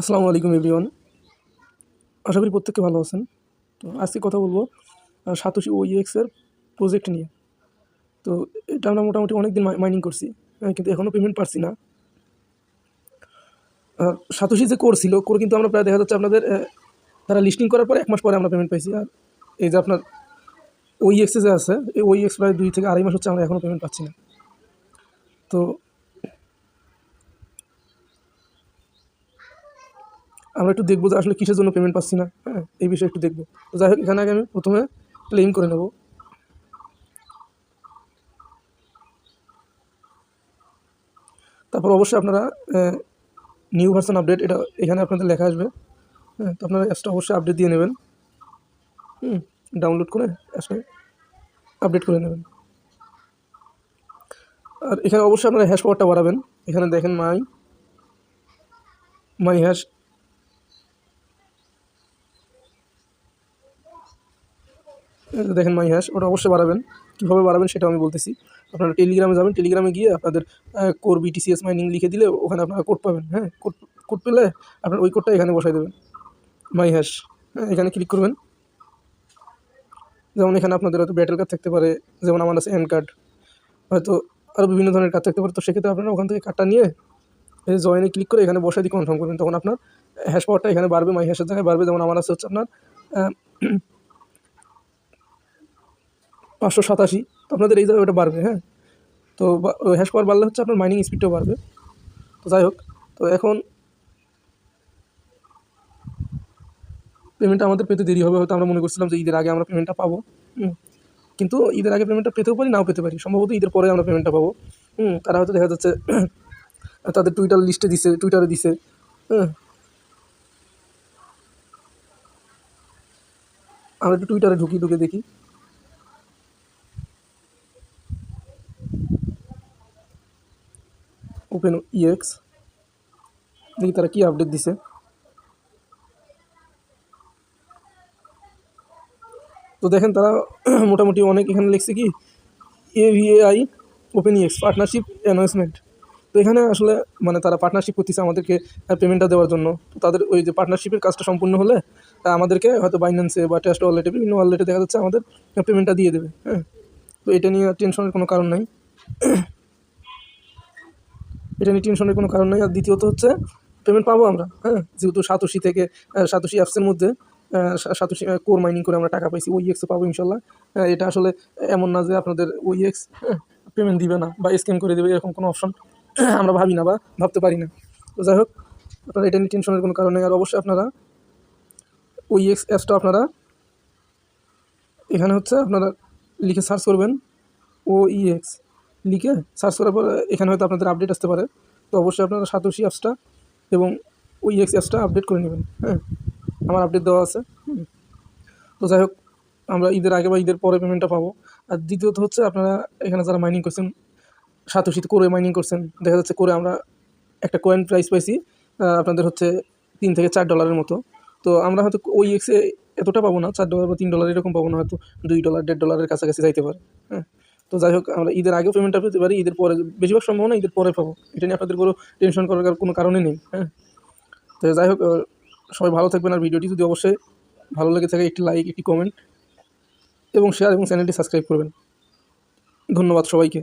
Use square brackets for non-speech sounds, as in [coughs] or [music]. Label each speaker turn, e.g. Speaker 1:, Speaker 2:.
Speaker 1: আসসালামু আলাইকুম, এভরিওয়ান। আশা করি প্রত্যেককে ভালো আছেন। তো আজকে কথা বলব সাতোশি ওইএক্সের প্রজেক্ট নিয়ে। তো এটা আমরা মোটামুটি অনেক দিন মাইনিং করছি কিন্তু এখনও পেমেন্ট পাচ্ছি না। সাতোশি যে কোর ছিল কোর কিন্তু আমরা প্রায় দেখা যাচ্ছে আপনাদের তারা লিস্টিং করার পরে এক মাস পরে আমরা পেমেন্ট পাইছি। আর এই যে আপনার ওইএক্সে যে আছে, এই ওইএক্স প্রায় দুই থেকে আড়াই মাস হচ্ছে আমরা এখনও পেমেন্ট পাচ্ছি না। তো আমরা একটু দেখব যে আসলে কিসের জন্য পেমেন্ট পাচ্ছি না। হ্যাঁ এই বিষয়ে একটু দেখব। তো যাই হোক, এখানে আগে আমি প্রথমে ক্লেম করে নেব। তারপর অবশ্যই আপনারা নিউ ভার্সন আপডেট এটা এখানে আপনাদের লেখা আসবে। হ্যাঁ তো আপনারা অ্যাপসটা অবশ্যই আপডেট দিয়ে নেবেন। হুম ডাউনলোড করে অ্যাপসটা আপডেট করে নেবেন। আর এখানে অবশ্যই আপনারা হ্যাশ পাওয়ারটা বাড়াবেন। এখানে দেখেন মাই মাই হ্যাশ এই যে দেখেন মাই হ্যাশ ওটা অবশ্যই বাড়াবেন। কীভাবে বাড়াবেন সেটা আমি বলতেছি। আপনারা টেলিগ্রামে যাবেন, টেলিগ্রামে গিয়ে আপনাদের কোর বিটিসিএস মাইনিং লিখে দিলে ওখানে আপনারা কোড পাবেন হ্যাঁ? কোড কোড পেলে আপনার ওই কোডটা এখানে বসাই দেবেন। মাই হ্যাশ হ্যাঁ এখানে ক্লিক করবেন। যেমন এখানে আপনাদের হয়তো ব্যাটেল কার্ড থাকতে পারে, যেমন আমার আছে এন কার্ড হয়তো আরও বিভিন্ন ধরনের কার্ড থাকতে পারে। তো সেক্ষেত্রে আপনারা ওখান থেকে কার্ডটা নিয়ে জয়েনে ক্লিক করে এখানে বসাই দিয়ে কনফার্ম করবেন। তখন আপনার হ্যাশ পাওয়ারটা এখানে বাড়বে, মাই হ্যাশের জায়গায় বাড়বে। যেমন আমার আছে হচ্ছে আপনার পাঁচশো সাতাশি, তো আপনাদের এই ওটা বাড়বে হ্যাঁ? তো হ্যাশ পাওয়ার বাড়লে হচ্ছে আপনার মাইনিং স্পিডটাও বাড়বে। তো যাই হোক, তো এখন পেমেন্টটা আমাদের পেতে দেরি হবে, হয়তো আমরা মনে করছিলাম যে ঈদের আগে আমরা পেমেন্টটা পাবো। কিন্তু ঈদের আগে পেমেন্টটা পেতেও পারি, নাও পেতে পারি। সম্ভবত ঈদের পরে আমরা পেমেন্টটা পাবো, হুম। তারা হয়তো দেখা যাচ্ছে [coughs] তাদের টুইটার লিস্টে দিছে টুইটারে দিছে হ্যাঁ আমরা একটু টুইটারে ঢুকি, ঢুকে দেখি। ওপেন ইএক্স দেখি তারা কি আপডেট দিছে। তো দেখেন তারা [clears throat] মোটামুটি অনেক এখানে লিখছে কি এভিএআই ওপেন ইএক্স পার্টনারশিপ অ্যানাউন্সমেন্ট তো এখানে আসলে মানে তারা পার্টনারশিপ করতেছে আমাদেরকে পেমেন্টটা দেওয়ার জন্য। তো তাদের ওই যে পার্টনারশিপের কাজটা সম্পূর্ণ হলে আমাদেরকে হয়তো বাইন্যান্সে বা টেস্ট ওয়ালেটে বিভিন্ন ওয়ালেটে দেখা যাচ্ছে আমাদের পেমেন্টটা দিয়ে দেবে হ্যাঁ। তো এটা নিয়ে টেনশনের কোনো কারণ নাই। [clears throat] এটা নিয়ে টেনশনের কোনো কারণ নেই। আর দ্বিতীয়ত হচ্ছে পেমেন্ট পাবো আমরা হ্যাঁ? যেহেতু সাতোশি থেকে সাতোশি অ্যাপসের মধ্যে সাতোশি কোর মাইনিং করে আমরা টাকা পাইছি, ওই এক্সে পাবো ইনশাল্লাহ। এটা আসলে এমন না যে আপনাদের ওই এক্স পেমেন্ট দিবে না বা স্ক্যাম করে দেবে, এরকম কোনো অপশন [clears throat] আমরা ভাবি না বা ভাবতে পারি না। তো যাই হোক, আপনারা এটা নিয়ে টেনশনের কোনো কারণ নেই। আর অবশ্যই আপনারা ওই এক্স অ্যাপসটা আপনারা এখানে হচ্ছে আপনারা লিখে সার্চ করবেন ও ইএক্স লিখে সার্চ করার পর, এখানে হয়তো আপনাদের আপডেট আসতে পারে। তো অবশ্যই আপনারা সাতোশি অ্যাপসটা এবং ওই এক্স অ্যাপসটা আপডেট করে নেবেন হ্যাঁ? আমার আপডেট দেওয়া আছে। তো যাই হোক, আমরা ঈদের আগে বা ঈদের পরে পেমেন্টটা পাবো। আর দ্বিতীয়ত হচ্ছে আপনারা এখানে যারা মাইনিং করছেন, সাতোশিতে করে মাইনিং করছেন, দেখা যাচ্ছে করে আমরা একটা কয়েন প্রাইস পাইছি আপনাদের হচ্ছে তিন থেকে চার ডলারের মতো। তো আমরা হয়তো ওই এক্সে এতটা পাবো না, চার ডলার বা তিন ডলার এরকম পাবো না, হয়তো দুই ডলার দেড় ডলারের কাছাকাছি যাইতে পারে হ্যাঁ? তো যাই হোক, আমরা ঈদের আগেও পেমেন্টটা পেতে পারি, ঈদের পরে বেশিরভাগ সম্ভাবনা ঈদের পরে পাবো। এটা নিয়ে আপনাদের কোনো টেনশন করার কোনো কারণে নেই হ্যাঁ? তো যাই হোক সবাই ভালো থাকবেন আর ভিডিওটি যদি অবশ্যই ভালো লেগে থাকে, একটি লাইক একটি কমেন্ট এবং শেয়ার এবং চ্যানেলটি সাবস্ক্রাইব করবেন। ধন্যবাদ সবাইকে।